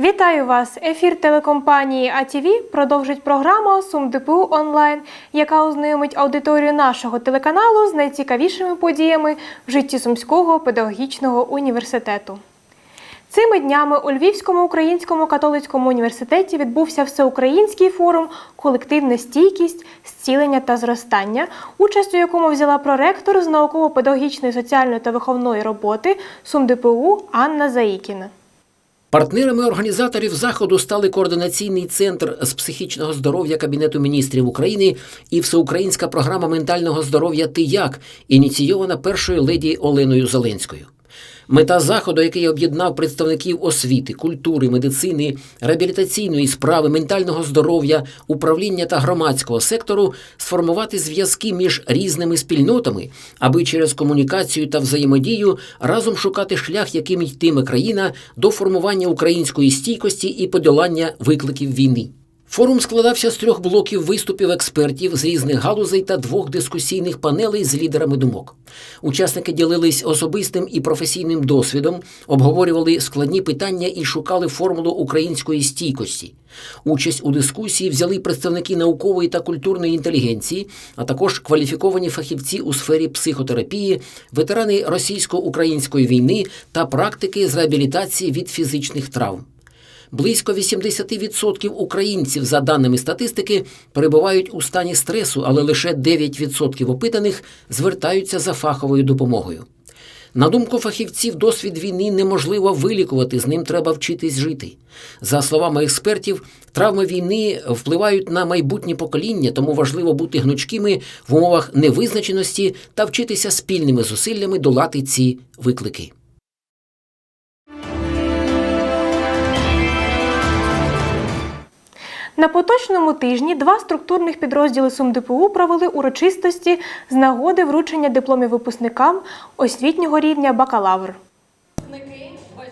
Вітаю вас! Ефір телекомпанії АТВ продовжить програма Сум ДПУ онлайн, яка ознайомить аудиторію нашого телеканалу з найцікавішими подіями в житті Сумського педагогічного університету. Цими днями у Львівському українському католицькому університеті відбувся всеукраїнський форум Колективна стійкість, зцілення та зростання, участь у якому взяла проректор з науково-педагогічної, соціальної та виховної роботи СумДПУ Анна Заїкіна. Партнерами організаторів заходу стали координаційний центр з психічного здоров'я Кабінету міністрів України і всеукраїнська програма ментального здоров'я Ти як ініційована першою леді Оленою Зеленською. Мета заходу, який об'єднав представників освіти, культури, медицини, реабілітаційної справи, ментального здоров'я, управління та громадського сектору, сформувати зв'язки між різними спільнотами, аби через комунікацію та взаємодію разом шукати шлях, яким йтиме країна до формування української стійкості і подолання викликів війни. Форум складався з трьох блоків виступів експертів з різних галузей та двох дискусійних панелей з лідерами думок. Учасники ділились особистим і професійним досвідом, обговорювали складні питання і шукали формулу української стійкості. Участь у дискусії взяли представники наукової та культурної інтелігенції, а також кваліфіковані фахівці у сфері психотерапії, ветерани російсько-української війни та практики з реабілітації від фізичних травм. Близько 80% українців, за даними статистики, перебувають у стані стресу, але лише 9% опитаних звертаються за фаховою допомогою. На думку фахівців, досвід війни неможливо вилікувати, з ним треба вчитись жити. За словами експертів, травми війни впливають на майбутнє покоління, тому важливо бути гнучкими в умовах невизначеності та вчитися спільними зусиллями долати ці виклики. На поточному тижні два структурних підрозділи СумДПУ провели урочистості з нагоди вручення дипломів випускникам освітнього рівня бакалавр.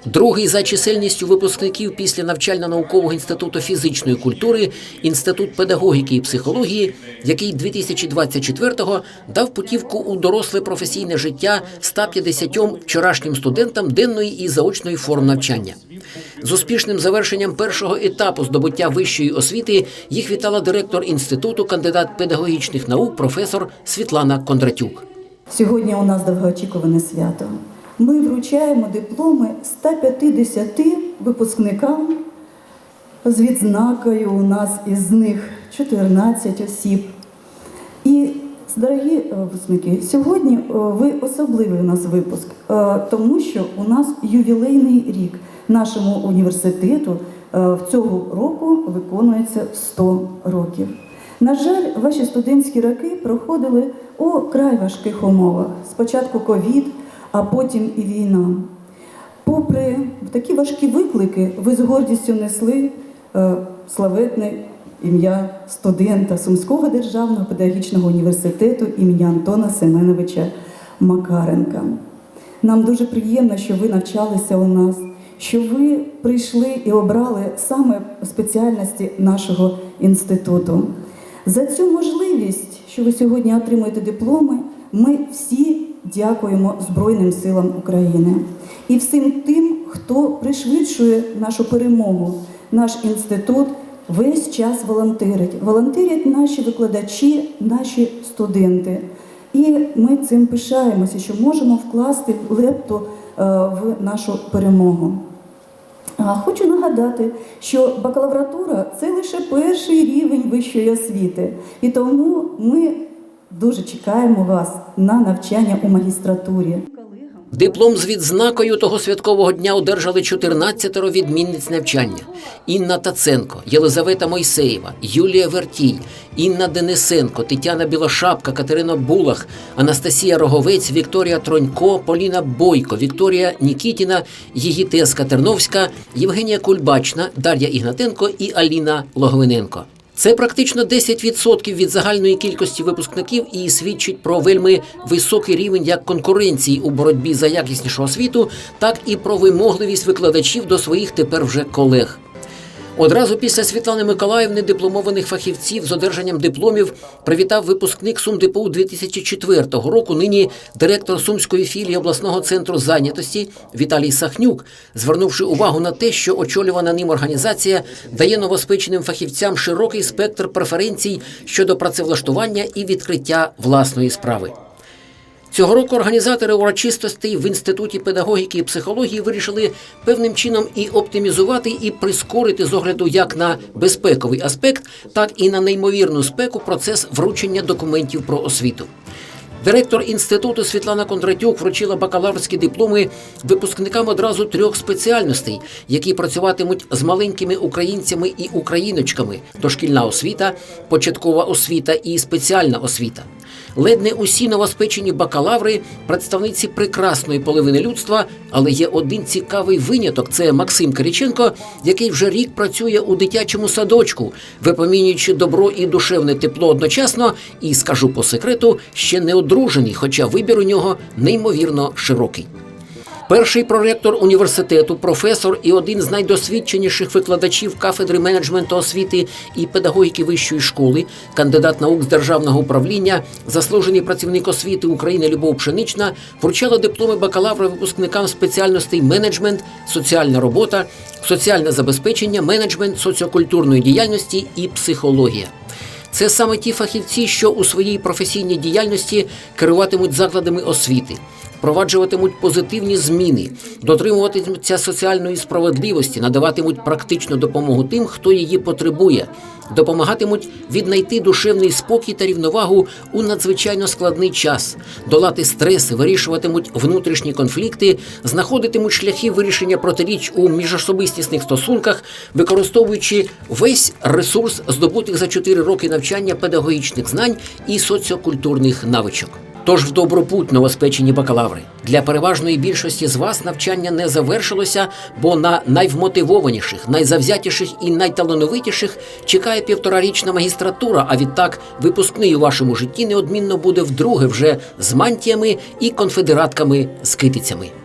Другий за чисельністю випускників після навчально-наукового інституту фізичної культури інститут педагогіки і психології, який 2024-го дав путівку у доросле професійне життя 150 вчорашнім студентам денної і заочної форм навчання. З успішним завершенням першого етапу здобуття вищої освіти їх вітала директор інституту, кандидат педагогічних наук, професор Світлана Кондратюк. Сьогодні у нас довгоочікуване свято. Ми вручаємо дипломи 150 випускникам з відзнакою. У нас із них 14 осіб. І, дорогі е, випускники, сьогодні е, ви особливий у нас випуск, е, тому що у нас ювілейний рік нашому університету цього року виконується 100 років. На жаль, ваші студентські роки проходили у край важких умовах. Спочатку ковід, а потім і війна. Попри такі важкі виклики, ви з гордістю несли е, славетне ім'я студента Сумського державного педагогічного університету імені Антона Семеновича Макаренка. Нам дуже приємно, що ви навчалися у нас, що ви прийшли і обрали саме спеціальності нашого інституту. За цю можливість, що ви сьогодні отримуєте дипломи, ми всі дякуємо Збройним силам України і всім тим, хто пришвидшує нашу перемогу. Наш інститут весь час волонтерить. Волонтерять наші викладачі, наші студенти. І ми цим пишаємося, що можемо вкласти лепту е, в нашу перемогу. Хочу нагадати, що бакалавратура це лише перший рівень вищої освіти, і тому ми дуже чекаємо вас на навчання у магістратурі. Диплом з відзнакою того святкового дня одержали 14 відмінниць навчання: Інна Таценко, Єлизавета Мойсеєва, Юлія Вертій, Інна Денисенко, Тетяна Білошапка, Катерина Булах, Анастасія Роговець, Вікторія Тронько, Поліна Бойко, Вікторія Нікітіна, Єгітеска Терновська, Євгенія Кульбачна, Дар'я Ігнатенко і Аліна Логвиненко. Це практично 10% від загальної кількості випускників і свідчить про вельми високий рівень як конкуренції у боротьбі за якіснішу освіту, так і про вимогливість викладачів до своїх тепер вже колег. Одразу після Світлани Миколаївни дипломованих фахівців з одержанням дипломів привітав випускник СумДПУ 2004 року. Нині директор сумської філії обласного центру зайнятості Віталій Сахнюк, звернувши увагу на те, що очолювана ним організація дає новоспеченим фахівцям широкий спектр преференцій щодо працевлаштування і відкриття власної справи. Цього року організатори урочистостей в інституті педагогіки і психології вирішили певним чином і оптимізувати, і прискорити з огляду як на безпековий аспект, так і на неймовірну спеку процес вручення документів про освіту. Директор інституту Світлана Кондратюк вручила бакалаврські дипломи випускникам одразу трьох спеціальностей, які працюватимуть з маленькими українцями і україночками: дошкільна освіта, початкова освіта і спеціальна освіта. Ледь не усі новоспечені бакалаври представниці прекрасної половини людства, але є один цікавий виняток: це Максим Кириченко, який вже рік працює у дитячому садочку, випомінюючи добро і душевне тепло одночасно, і скажу по секрету, ще не одружений, хоча вибір у нього неймовірно широкий. Перший проректор університету, професор і один з найдосвідченіших викладачів кафедри менеджменту освіти і педагогіки вищої школи, кандидат наук з державного управління, заслужений працівник освіти України Любов Пшенична, вручала дипломи бакалавра випускникам спеціальностей менеджмент, соціальна робота, соціальне забезпечення, менеджмент соціокультурної діяльності і психологія. Це саме ті фахівці, що у своїй професійній діяльності керуватимуть закладами освіти, впроваджуватимуть позитивні зміни, дотримуватимуться соціальної справедливості, надаватимуть практичну допомогу тим, хто її потребує, допомагатимуть віднайти душевний спокій та рівновагу у надзвичайно складний час, долати стреси, вирішуватимуть внутрішні конфлікти, знаходитимуть шляхи вирішення протиріч у міжособистісних стосунках, використовуючи весь ресурс здобутих за 4 роки навчання педагогічних знань і соціокультурних навичок. Тож в добропуть новоспечені бакалаври. Для переважної більшості з вас навчання не завершилося, бо на найвмотивованіших, найзавзятіших і найталановитіших чекає півторарічна магістратура. А відтак випускний у вашому житті неодмінно буде вдруге вже з мантіями і конфедератками з китицями.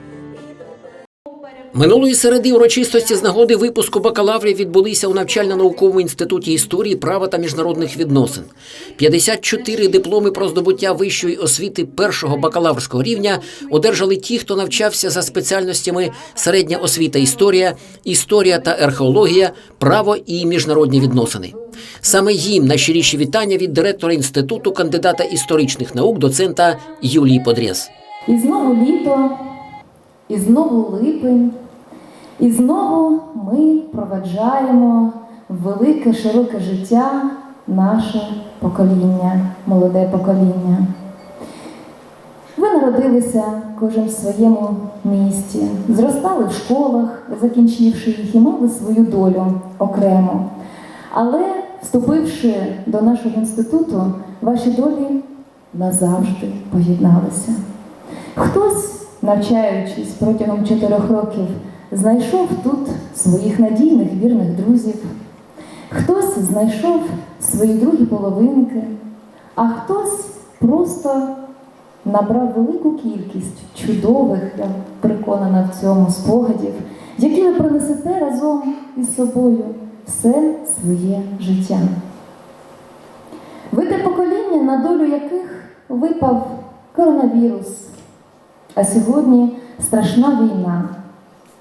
Минулої середи урочистості з нагоди випуску бакалаврів відбулися у навчально-науковому інституті історії, права та міжнародних відносин. 54 дипломи про здобуття вищої освіти першого бакалаврського рівня одержали ті, хто навчався за спеціальностями середня освіта історія, історія та археологія, право і міжнародні відносини. Саме їм найщиріші вітання від директора інституту, кандидата історичних наук, доцента Юлії Подрєс. І знову літо, і знову липень, і знову ми проведжаємо велике широке життя наше покоління, молоде покоління. Ви народилися кожен в своєму місті, зростали в школах, закінчивши їх, і мали свою долю окремо. Але, вступивши до нашого інституту, ваші долі назавжди поєдналися. Хтось, навчаючись протягом чотирьох років, знайшов тут своїх надійних вірних друзів, хтось знайшов свої другі половинки, а хтось просто набрав велику кількість чудових, я переконана в цьому спогадів, які ви принесете разом із собою все своє життя. Ви те покоління, на долю яких випав коронавірус, а сьогодні страшна війна.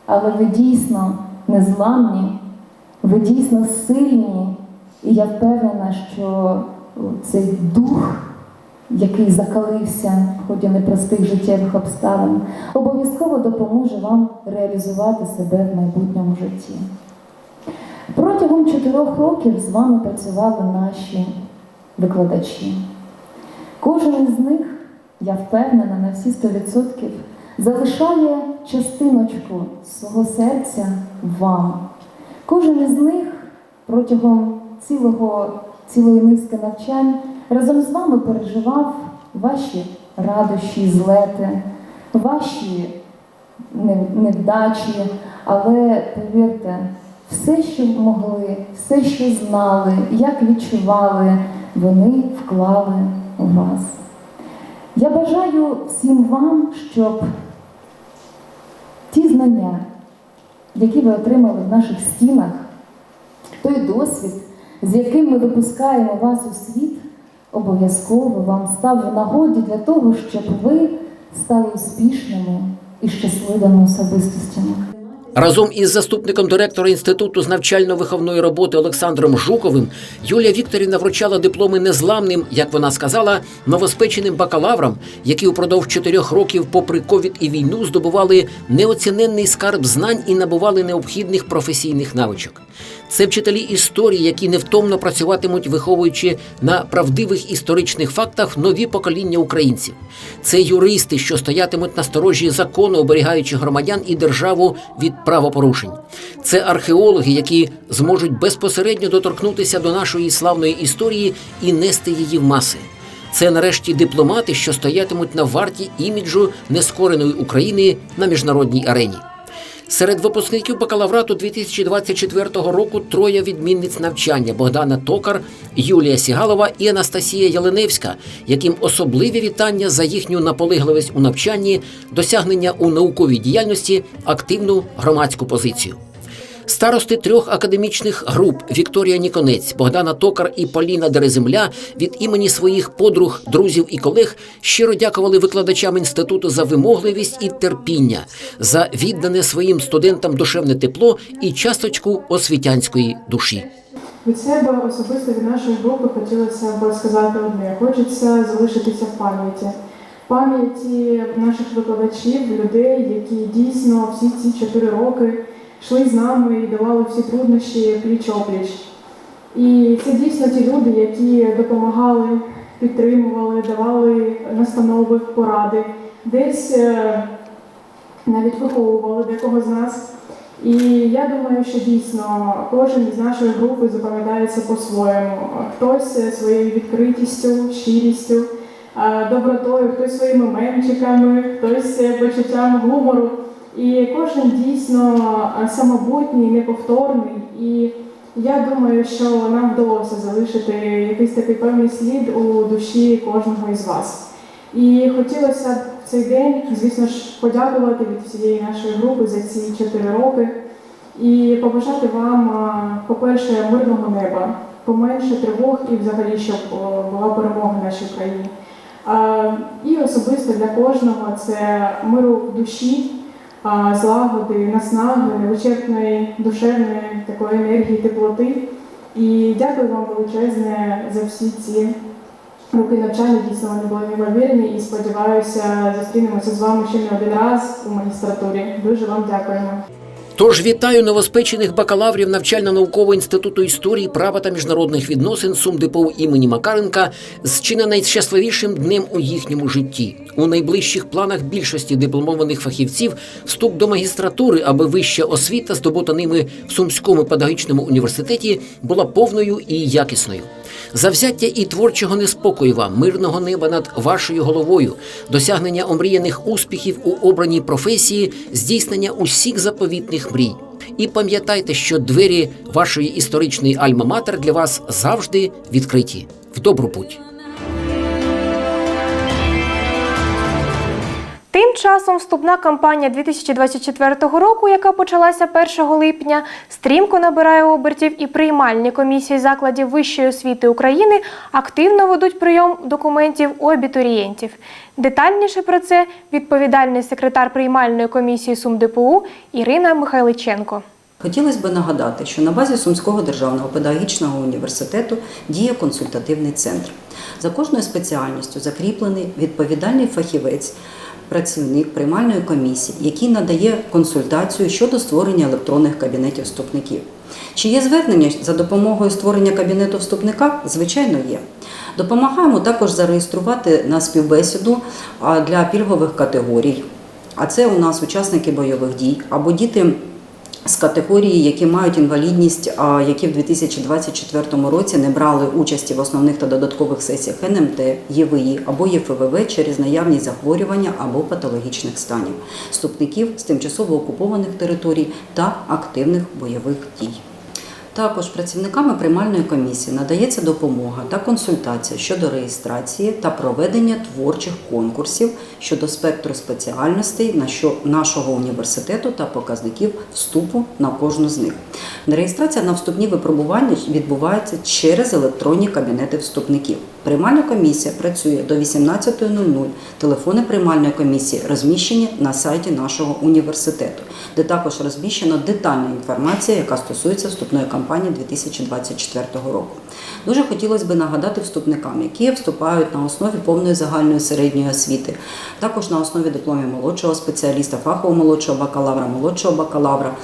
Але ви дійсно незламні, ви дійсно сильні, і я впевнена, що цей дух, який закалився в ході непростих життєвих обставин, обов'язково допоможе вам реалізувати себе в майбутньому житті. Протягом чотирьох років з вами працювали наші викладачі. Кожен із них, я впевнена, на всі 100%, залишає частиночку свого серця вам. Кожен із них протягом цілого, цілої низки навчань разом з вами переживав ваші радощі, злети, ваші невдачі, але повірте, все, що могли, все, що знали, як відчували, вони вклали у вас. Я бажаю всім вам, щоб ті знання, які ви отримали в наших стінах, той досвід, з яким ми випускаємо вас у світ, обов'язково вам став в нагоді для того, щоб ви стали успішними і щасливими особистостями. Разом із заступником директора інституту з навчально-виховної роботи Олександром Жуковим Юлія Вікторівна вручала дипломи незламним, як вона сказала, новоспеченим бакалаврам, які упродовж чотирьох років, попри ковід і війну, здобували неоціненний скарб знань і набували необхідних професійних навичок. Це вчителі історії, які невтомно працюватимуть, виховуючи на правдивих історичних фактах нові покоління українців. Це юристи, що стоятимуть на сторожі закону, оберігаючи громадян і державу від правопорушень. Це археологи, які зможуть безпосередньо доторкнутися до нашої славної історії і нести її в маси. Це нарешті дипломати, що стоятимуть на варті іміджу нескореної України на міжнародній арені. Серед випускників бакалаврату 2024 року троє відмінниць навчання Богдана Токар, Юлія Сігалова і Анастасія Ялиневська, яким особливі вітання за їхню наполегливість у навчанні, досягнення у науковій діяльності, активну громадську позицію. Старости трьох академічних груп Вікторія Ніконець, Богдана Токар і Поліна Дереземля від імені своїх подруг, друзів і колег щиро дякували викладачам інституту за вимогливість і терпіння, за віддане своїм студентам душевне тепло і часточку освітянської душі. Від себе особисто від нашої групи хотілося б сказати одне: хочеться залишитися в пам'яті. Пам'яті наших викладачів, людей, які дійсно всі ці чотири роки йшли з нами і давали всі труднощі пліч опліч. І це дійсно ті люди, які допомагали, підтримували, давали настанови, поради, десь е, навіть виховували декого з нас. І я думаю, що дійсно кожен із нашої групи запам'ятається по-своєму. Хтось е, своєю відкритістю, щирістю, е, добротою, хтось своїми мемчиками, хтось почуттям гумору. І кожен дійсно е, самобутній, неповторний. І я думаю, що нам вдалося залишити якийсь такий певний слід у душі кожного із вас. І хотілося б в цей день, звісно ж, подякувати від всієї нашої групи за ці чотири роки і побажати вам, по-перше, мирного неба, поменше тривог і взагалі, щоб була перемога в нашій країні. І особисто для кожного це миру душі, злагоди, наснаги, невичерпної душевної такої енергії, теплоти. І дякую вам величезне за всі ці роки навчання. Дійсно вони були неймовірні і сподіваюся, зустрінемося з вами ще не один раз у магістратурі. Дуже вам дякуємо. Тож вітаю новоспечених бакалаврів навчально-наукового інституту історії, права та міжнародних відносин СумДПУ імені Макаренка з чи не найщасливішим днем у їхньому житті. У найближчих планах більшості дипломованих фахівців вступ до магістратури, аби вища освіта, здобута ними в Сумському педагогічному університеті, була повною і якісною. Завзяття і творчого неспокою вам, мирного неба над вашою головою, досягнення омріяних успіхів у обраній професії, здійснення усіх заповітних мрій. І пам'ятайте, що двері вашої історичної альма-матер для вас завжди відкриті. В добру путь! Тим часом вступна кампанія 2024 року, яка почалася 1 липня, стрімко набирає обертів і приймальні комісії закладів вищої освіти України активно ведуть прийом документів у абітурієнтів. Детальніше про це відповідальний секретар приймальної комісії СумДПУ Ірина Михайличенко. Хотілося б нагадати, що на базі Сумського державного педагогічного університету діє консультативний центр. За кожною спеціальністю закріплений відповідальний фахівець, працівник приймальної комісії, який надає консультацію щодо створення електронних кабінетів вступників. Чи є звернення за допомогою створення кабінету вступника? Звичайно, є. Допомагаємо також зареєструвати на співбесіду для пільгових категорій. А це у нас учасники бойових дій або діти з категорії, які мають інвалідність, які в 2024 році не брали участі в основних та додаткових сесіях НМТ, ЄВІ або ЄФВВ через наявність захворювання або патологічних станів, вступників з тимчасово окупованих територій та активних бойових дій. Також працівниками приймальної комісії надається допомога та консультація щодо реєстрації та проведення творчих конкурсів щодо спектру спеціальностей нашого університету та показників вступу на кожну з них. Реєстрація на вступні випробування відбувається через електронні кабінети вступників. Приймальна комісія працює до 18.00. Телефони приймальної комісії розміщені на сайті нашого університету, де також розміщена детальна інформація, яка стосується вступної кампанії 2024 року. Дуже хотілося б нагадати вступникам, які вступають на основі повної загальної середньої освіти, також на основі дипломів молодшого спеціаліста, фахового молодшого бакалавра, молодшого бакалавра,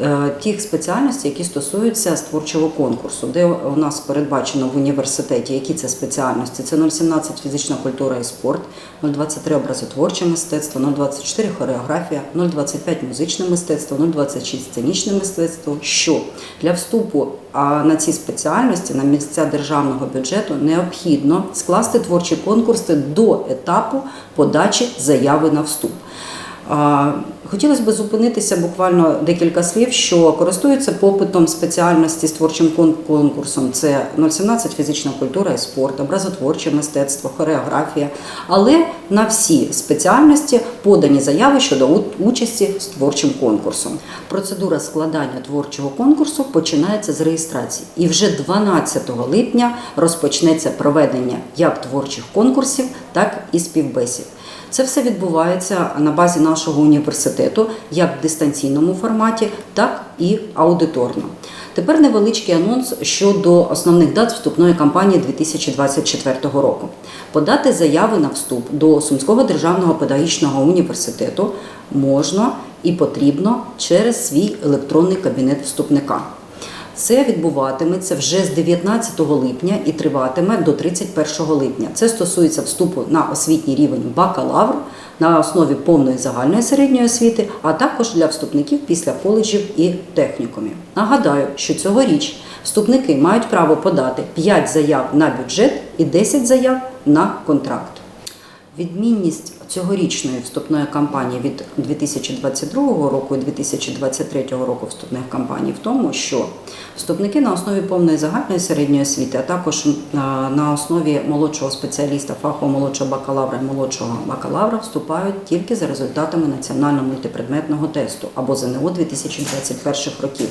е, тих спеціальностей, які стосуються з творчого конкурсу, де у нас передбачено в університеті, які це спеціальності. Це 017 фізична культура і спорт, 023 образотворче мистецтво, 024 хореографія, 025 музичне мистецтво, 026 сценічне мистецтво. Що для вступу на ці спеціальності на місця державного бюджету необхідно скласти творчі конкурси до етапу подачі заяви на вступ. Хотілося б зупинитися буквально декілька слів, що користуються попитом спеціальності з творчим конкурсом. Це 017 фізична культура і спорт, образотворче мистецтво, хореографія. Але на всі спеціальності подані заяви щодо участі з творчим конкурсом. Процедура складання творчого конкурсу починається з реєстрації, і вже 12 липня розпочнеться проведення як творчих конкурсів, так і співбесід. Це все відбувається на базі нашого університету, як в дистанційному форматі, так і аудиторно. Тепер невеличкий анонс щодо основних дат вступної кампанії 2024 року. Подати заяви на вступ до Сумського державного педагогічного університету можна і потрібно через свій електронний кабінет вступника. Це відбуватиметься вже з 19 липня і триватиме до 31 липня. Це стосується вступу на освітній рівень бакалавр на основі повної загальної середньої освіти, а також для вступників після коледжів і технікумів. Нагадаю, що цьогоріч вступники мають право подати 5 заяв на бюджет і 10 заяв на контракт. Відмінність цьогорічної вступної кампанії від 2022 року і 2023 року вступних кампаній в тому, що вступники на основі повної загальної середньої освіти, а також на основі молодшого спеціаліста, фахового молодшого бакалавра і молодшого бакалавра вступають тільки за результатами національного мультипредметного тесту або ЗНО 2021 років.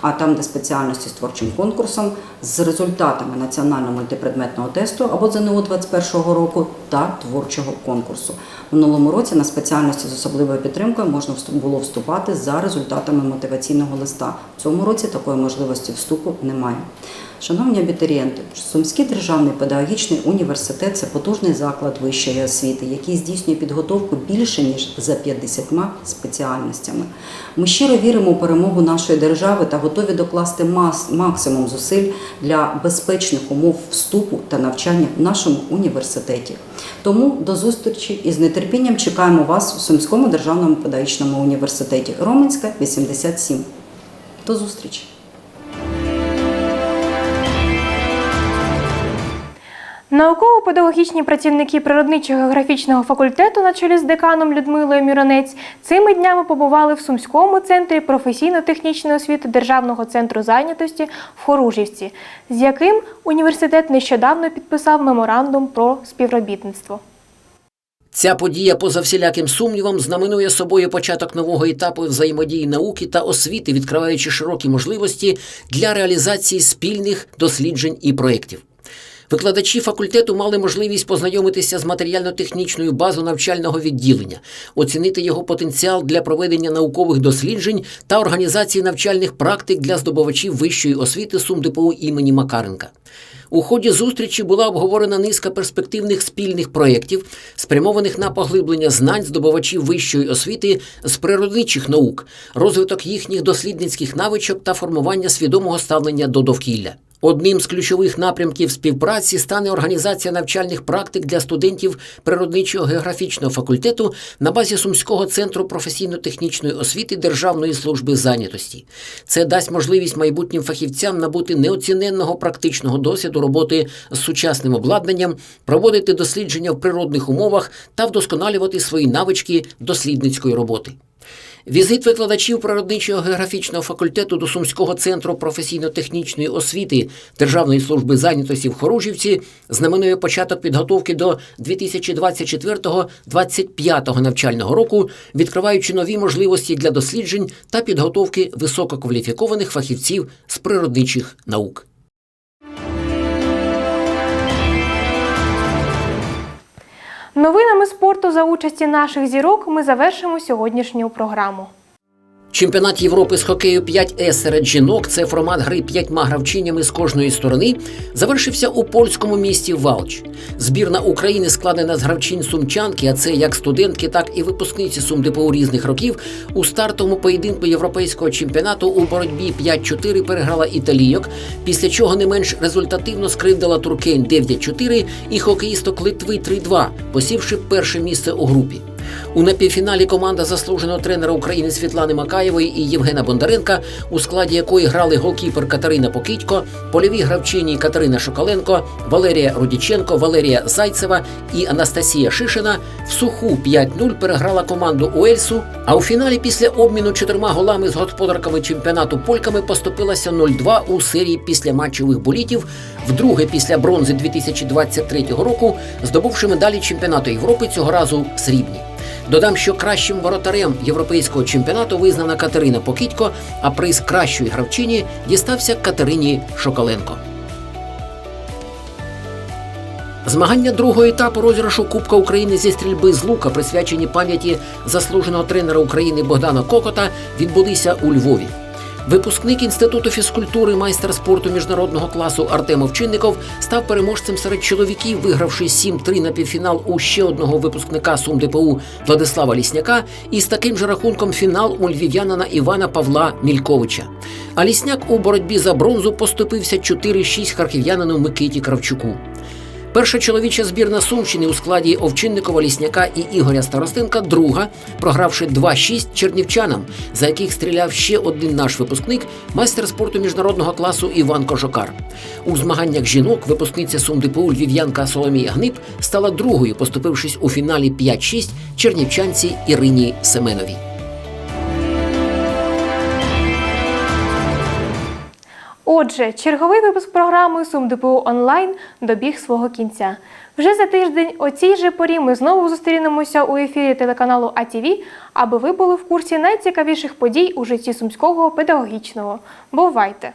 А там, де спеціальності з творчим конкурсом, з результатами національного мультипредметного тесту або ЗНО 2021 року та творчого конкурсу. Минулому році на спеціальності з особливою підтримкою можна було вступати за результатами мотиваційного листа. В цьому році такої можливості вступу немає. Шановні абітурієнти, Сумський державний педагогічний університет це потужний заклад вищої освіти, який здійснює підготовку більше ніж за 50 спеціальностями. Ми щиро віримо у перемогу нашої держави та готові докласти максимум зусиль для безпечних умов вступу та навчання в нашому університеті. Тому до зустрічі і з нетерпінням чекаємо вас у Сумському державному педагогічному університеті Роменська 87. До зустрічі! Науково-педагогічні працівники природничо-географічного факультету на чолі з деканом Людмилою Міронець цими днями побували в Сумському центрі професійно-технічної освіти Державного центру зайнятості в Хоружівці, з яким університет нещодавно підписав меморандум про співробітництво. Ця подія, поза всіляким сумнівом, знаменує собою початок нового етапу взаємодії науки та освіти, відкриваючи широкі можливості для реалізації спільних досліджень і проєктів. Викладачі факультету мали можливість познайомитися з матеріально-технічною базою навчального відділення, оцінити його потенціал для проведення наукових досліджень та організації навчальних практик для здобувачів вищої освіти СумДПУ імені Макаренка. У ході зустрічі була обговорена низка перспективних спільних проєктів, спрямованих на поглиблення знань здобувачів вищої освіти з природничих наук, розвиток їхніх дослідницьких навичок та формування свідомого ставлення до довкілля. Одним з ключових напрямків співпраці стане організація навчальних практик для студентів природничого географічного факультету на базі Сумського центру професійно-технічної освіти Державної служби зайнятості. Це дасть можливість майбутнім фахівцям набути неоціненного практичного досвіду роботи з сучасним обладнанням, проводити дослідження в природних умовах та вдосконалювати свої навички дослідницької роботи. Візит викладачів природничого географічного факультету до Сумського центру професійно-технічної освіти Державної служби зайнятості в Хоружівці знаменує початок підготовки до 2024-2025 навчального року, відкриваючи нові можливості для досліджень та підготовки висококваліфікованих фахівців з природничих наук. Новинами спорту за участі наших зірок ми завершимо сьогоднішню програму. Чемпіонат Європи з хокею 5С серед жінок, це формат гри п'ятьма гравчинями з кожної сторони, завершився у польському місті Валч. Збірна України складена з гравчинь сумчанки, а це як студентки, так і випускниці СумДПУ різних років. У стартовому поєдинку європейського чемпіонату у боротьбі 5-4 переграла італійок, після чого не менш результативно скривдила туркень 9-4 і хокеїсток Литви 3-2, посівши перше місце у групі. У напівфіналі команда заслуженого тренера України Світлани Макаєвої і Євгена Бондаренка, у складі якої грали голкіпер Катерина Покидько, польові гравчині Катерина Шокаленко, Валерія Рудіченко, Валерія Зайцева і Анастасія Шишина в суху 5-0 переграла команду Уельсу. А у фіналі після обміну чотирма голами з господарками чемпіонату польками поступилася 0-2 у серії після матчових болітів, вдруге після бронзи 2023 року, здобувши медалі чемпіонату Європи цього разу срібні. Додам, що кращим воротарем європейського чемпіонату визнана Катерина Покідько, а приз кращої гравчині дістався Катерині Шоколенко. Змагання другого етапу розіграшу Кубка України зі стрільби з лука, присвячені пам'яті заслуженого тренера України Богдана Кокота, відбулися у Львові. Випускник інституту фізкультури, майстер спорту міжнародного класу Артем Овчинников став переможцем серед чоловіків, вигравши 7-3 на півфінал у ще одного випускника СумДПУ Владислава Лісняка, і з таким же рахунком фінал у львів'янина Івана Павла Мільковича. А Лісняк у боротьбі за бронзу поступився 4-6 харків'янину Микиті Кравчуку. Перша чоловіча збірна Сумщини у складі Овчинникова, Лісняка і Ігоря Старостенка друга, програвши 2-6 чернівчанам, за яких стріляв ще один наш випускник, майстер спорту міжнародного класу Іван Кожокар. У змаганнях жінок випускниця СумДПУ львів'янка Соломія Гнип стала другою, поступившись у фіналі 5-6 чернівчанці Ірині Семеновій. Отже, черговий випуск програми Сум ДПУ онлайн добіг свого кінця. Вже за тиждень о цій же порі ми знову зустрінемося у ефірі телеканалу АТВ, аби ви були в курсі найцікавіших подій у житті сумського педагогічного. Бувайте!